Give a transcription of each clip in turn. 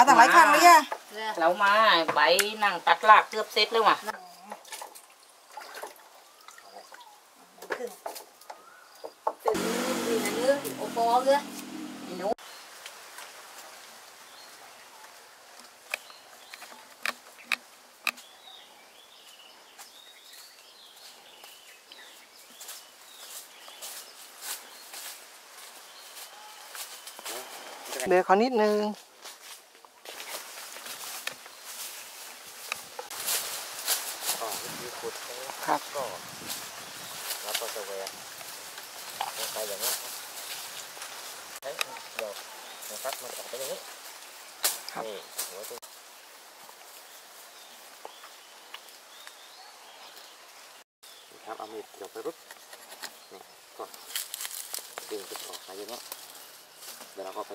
มาตั้งหลายครั้งเลยอะเรามาใบนั่งตัดลากเกือบเสร็จแล้วว่ะตื่นดีนะเนื้อโอปอเนื้อหนูเบรกเขานิดนึง ก็วิธี ขุดใช่ไหมครับก็เราก็จะแหวกลงไปอย่างนี้ครับใช้เดี๋ยวนะครับมันจะเป็นอย่างนี้ครับนี่หัวตัวนี่ครับเอามีดเกี่ยวไปปุ๊บนี่ก็ดึงจุดออกมาอย่างนี้เดี๋ยวเราก็ไป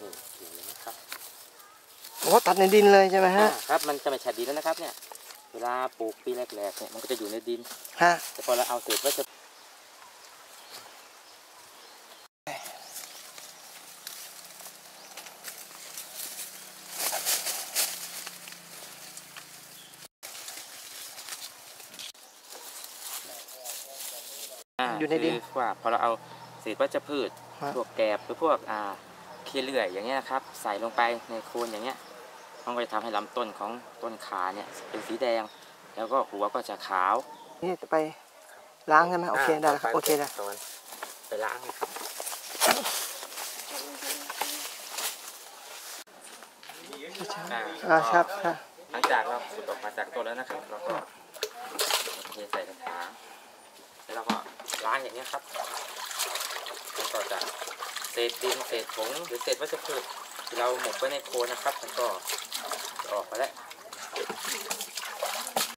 นี่เกี่ยวเลยนะครับ โอ้ตัดในดินเลยใช่ไหมฮะอ่าครับมันจะไม่แฉะดินแล้วนะครับเนี่ยเวลาปลูกปีแรกๆเนี่ยมันก็จะอยู่ในดินฮะแต่พอเราเอาเสร็จก็จะาอยู่ในดินคือว่าพอเราเอาเศษวัชพืชฮะพวกแกบหรือพวกอ่าขี้เลื่อยอย่างเงี้ยนะครับ ใส่ลงไปในโคนอย่างเงี้ย มันก็จะทำให้ลำต้นของต้นขาเนี่ยเป็นสีแดง แล้วก็หัวก็จะขาวนี่จะไปล้างใช่ไหมโอเคได้แล้วครับโอเคได้ตอนไปล้างนะครับอ่าครับครับหลังจากเราขุดออกมาจากต้นแล้วนะครับเราก็เทใส่กระถางแล้วเราก็ล้างอย่างเนี้ยครับมันก็จะเศษดินเศษผงหรือเศษวัชพืชที่เราหมกไว้ในโคนนะครับ มันก็จะ ออกมาแล้ว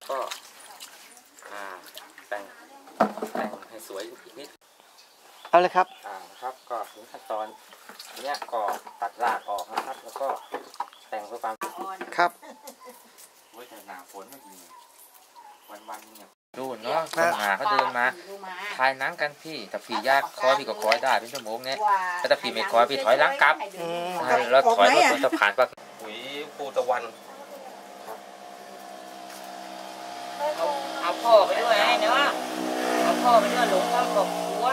ก็อ่าแต่งแต่งให้สวยอีกนิด เอาเลยครับอ่านะครับ ก็ถึงขั้นตอนเนี้ยก็ตัดรากออกนะครับ แล้วก็แต่งเพื่อความครับโอ้ยแต่หนาฝนไม่ดีวันวันๆเนี่ยดูเนาะคนหาเขาเดินมาทายหนังกันพี่แต่พี่ยากคอยพี่ก็คอยได้เป็นชั่วโมงเนี่ยแต่ถ้าพี่ไม่คอยพี่ถอยหลังกลับอืมอ่าแล้วถอยรถบนสะพานปักปุ๋ยปู ตะวันเอาพ่อไปด้วยให้เนาะเอาพ่อไปด้วยหลงความครอบครัว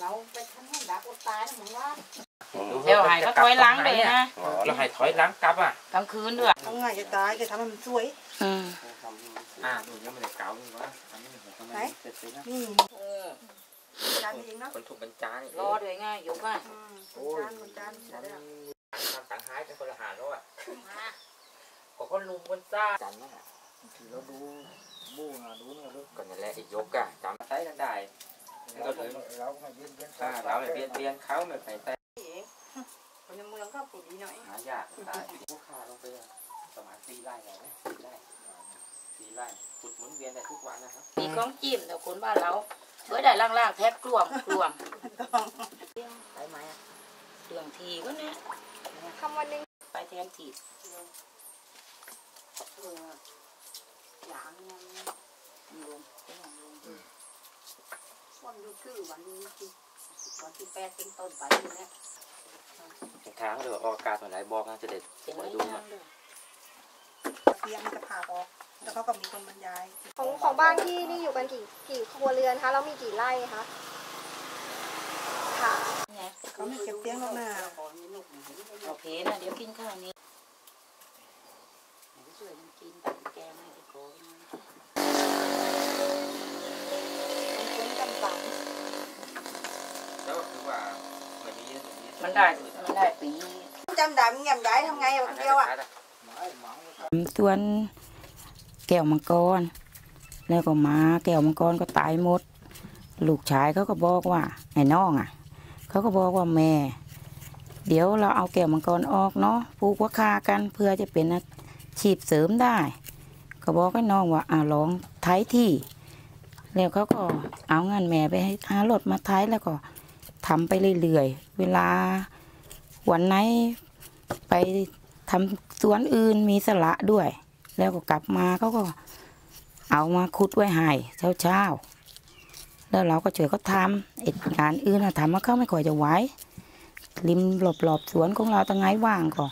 เราไปทำให้ดักอดตายนะมึงว่าเดี๋ยวใหายก็ถอยหลังเลยนะอ๋อแล้วให้ถอยหลังกลับอะกลางคืนด้วยทำง่ายจะตายจะทำให้มันสวยอืมอ่าหนูยังไม่ได้เก่าเลยวะอันนี้ผมก็ไม่ไหนเสร็จเลยนะนี่เออ จานเองเนาะคนถูกบรรจานี่รอด้วยง่ายอยู่ป่ะอืมจานจานจานทำต่างหายเป็นคนละหารแล้วอะก็คนลุมคนซ่าจันนะเราดูบู้นะดูนะดูก่อนนั่นแหละไอ้ยกอะจำใช้กันได้ก็เลยเราไม่เบียดเบียนอ่าเราไม่เบียดเบียนเขาไม่ไปแต่คนในเมืองก็ปลูกดีหน่อยหายากตายพวกข้าลงไปประมาณสี่ไร่เลยนะสี่ไร่สี่ไร่ขุดหมุนเวียนได้ทุกวันนะครับมีของจิ้มแต่คนบ้านเรา เมื่อได้ล่างๆแท็กกลวงกลวงไปไหมอะเรื่องทีก็เนี่ยคำวันหนึ่งไปแทนทีเอออย่างยังลงไปลงลงวันดูคือวันนี้ที่วันที่แปดเป็นต้นไปนี่แหละทางเดี๋ยวออกอากาศเมื่อไหร่บอกนะจะเด็ดเป็นไว้ไว้ดูดูมาเตียงมันจะผ่าออก แล้วเขาก็มีคนบรรยาย ของของบ้านที่นี่อยู่กันกี่กี่ครัวเรือนคะแล้วมีกี่ไร่คะค่ะไงเขาไม่เก็บเตียงหรอกนะโอเคนะเดี๋ยวกินข้าวนี้ช่วยมันกินตัดแกงให้ไอ้โก้นะเป็นจำปังแล้วก็คือว่ามันมีมันได้ มันได้ปีจำได้มึงยำย้ายทำไงอะคนเดียวอะส่วน แก้วมังกร แล้วก็มาแก้วมังกรก็ตายหมด ลูกชายเขาก็บอกว่าไอ้น้องอะ เขาก็บอกว่าแม่ เดี๋ยวเราเอาแก้วมังกรออกเนาะปลูกว่าคากันเพื่อจะเป็นอาชีพเสริมได้ก็บอกให้น้องว่าอ่าลองไถที่แล้วเขาก็เอางินแม่ไปให้หารถมาไถแล้วก็ทำไปเรื่อยๆ เวลาวันไหนไปทำสวนอื่นมีสละด้วย แล้วก็กลับมาเขาก็ เอามาคุดไว้ให้เช้าเช้าๆแล้วเราก็ช่วยเขาทำไอ้งานอื่นนะทำมาเขาไม่ค่อยจะไหวริมหลบๆสวนของเราตั้งไงว่างก็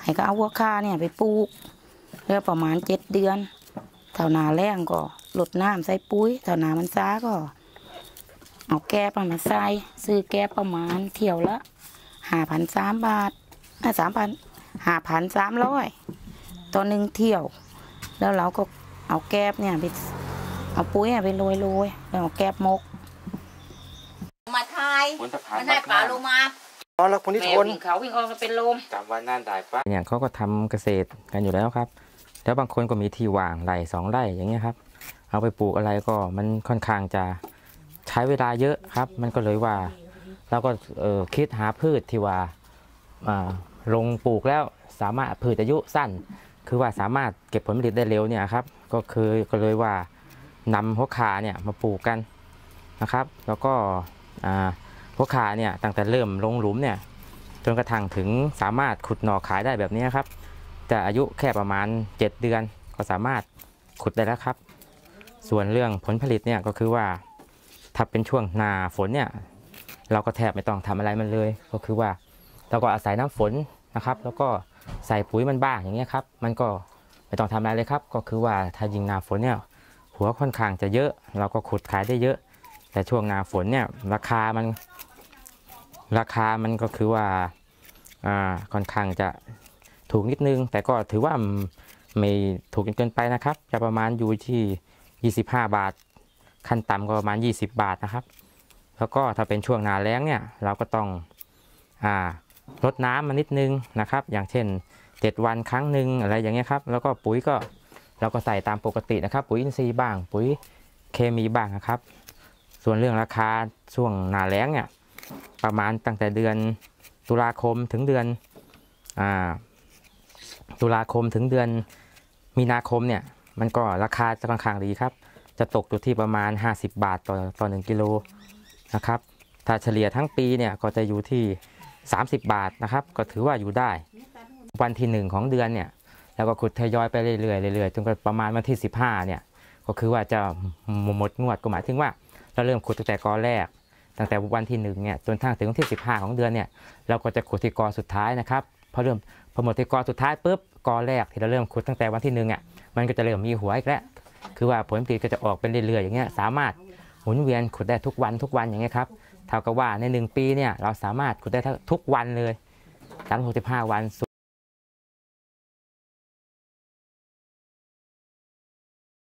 ให้ก็เอาวัวค่าเนี่ยไปปลูกแล้วประมาณเจ็ดเดือนเท่านาแรงก็ลดน้ำใส่ปุ๋ยเท่านามันซ้าก็ เอาแก้ปมาใส่ซื้อแก้ประมาณเที่ยวละห้าพันสามบาทสามพันห้าพันสามร้อย ต่อหนึ่งเที่ยว แล้วเราก็เอาแก้บเนี่ยไปเอาปุ๋ยอะไปโรยโรยๆแล้วเอาแก้บมก มาทายบนสะพานมันให้ปลาลงมาอ๋อแล้วคนที่แม่ทนวิ่งเขาวิ่งออกก็เป็นลมจำว่าน่านได้ปะอย่างเขาก็ทำเกษตรกันอยู่แล้วครับแล้วบางคนก็มีที่ว่างไร่สองไร่อย่างเงี้ยครับ เอาไปปลูกอะไรก็มันค่อนข้างจะใช้เวลาเยอะครับ มันก็เลยว่าเราก็เออคิดหาพืชที่ว่าอ่าลงปลูกแล้วสามารถพืชอายุสั้น คือว่าสามารถเก็บผลผลิตได้เร็วเนี่ยครับก็คือก็เลยว่านำหัวขาเนี่ยมาปลูกกันนะครับ แล้วก็หัวขาเนี่ยตั้งแต่เริ่มลงหลุมเนี่ยจนกระทั่งถึงสามารถขุดหน่อขายได้แบบนี้ครับแต่อายุแค่ประมาณ 7 เดือนก็สามารถขุดได้แล้วครับ ส่วนเรื่องผลผลิตเนี่ยก็คือว่าถ้าเป็นช่วงหนาฝนเนี่ยเราก็แทบไม่ต้องทำอะไรมันเลย ก็คือว่าเราก็อาศัยน้ำฝนนะครับ แล้วก็ ใส่ปุ๋ยมันบ้างอย่างเงี้ยครับ มันก็ไม่ต้องทำอะไรเลยครับ ก็คือว่าถ้ายิงหนาฝนเนี่ยหัวค่อนข้างจะเยอะ เราก็ขุดขายได้เยอะ แต่ช่วงหนาฝนเนี่ยราคามันราคามันก็คือว่าอ่าค่อนข้างจะถูกนิดนึง แต่ก็ถือว่าไม่ถูกจนเกินไปนะครับ จะประมาณอยู่ที่ 25 บาท ขั้นต่ำก็ประมาณ 20 บาทนะครับ แล้วก็ถ้าเป็นช่วงหนาแล้งเนี่ยเราก็ต้องอ่า รดน้ำมานิดนึงนะครับ อย่างเช่น 7 วันครั้งหนึ่งอะไรอย่างเงี้ยครับ แล้วก็ปุ๋ยก็เราก็ใส่ตามปกตินะครับ ปุ๋ยอินทรีย์บ้าง ปุ๋ยเคมีบ้างนะครับ ส่วนเรื่องราคาช่วงหนาแล้งเนี่ยประมาณตั้งแต่เดือนตุลาคมถึงเดือนอาตุลาคมถึงเดือนมีนาคมเนี่ยมันก็ราคาจะค่อนข้างดีครับ จะตกอยู่ที่ประมาณ 50 บาทต่อต่อ1กิโลนะครับ ถ้าเฉลี่ยทั้งปีเนี่ยก็จะอยู่ที่ 30 บาทนะครับ ก็ถือว่าอยู่ได้ วันที่ 1 ของเดือนเนี่ยแล้วก็ขุดทยอยไปเรื่อยๆเรื่อยๆจนกระประมาณวันที่ 15เนี่ยก็คือว่าจะหมดงวดก็หมายถึงว่า เราเริ่มขุดตั้งแต่กอแรก ตั้งแต่วันที่หนึ่งเนี่ยจนทั้งถึงวันที่ 15 ของเดือนเนี่ยเราก็จะขุดที่กอสุดท้ายนะครับพอเริ่มพอหมดที่กอสุดท้ายปุ๊บกอแรกที่เราเริ่มขุดตั้งแต่วันที่หนึ่งอะมันก็จะเริ่มมีหัวอีกแล้วคือว่าผลผลิตก็จะออกเป็นเรื่อยๆอย่างเงี้ยสามารถหมุนเวียนขุดได้ทุกวันทุกวันอย่างเงี้ยครับ เท่ากับว่าในหนึ่งปีเนี่ยเราสามารถขุดได้ทุกวันเลย365 วัน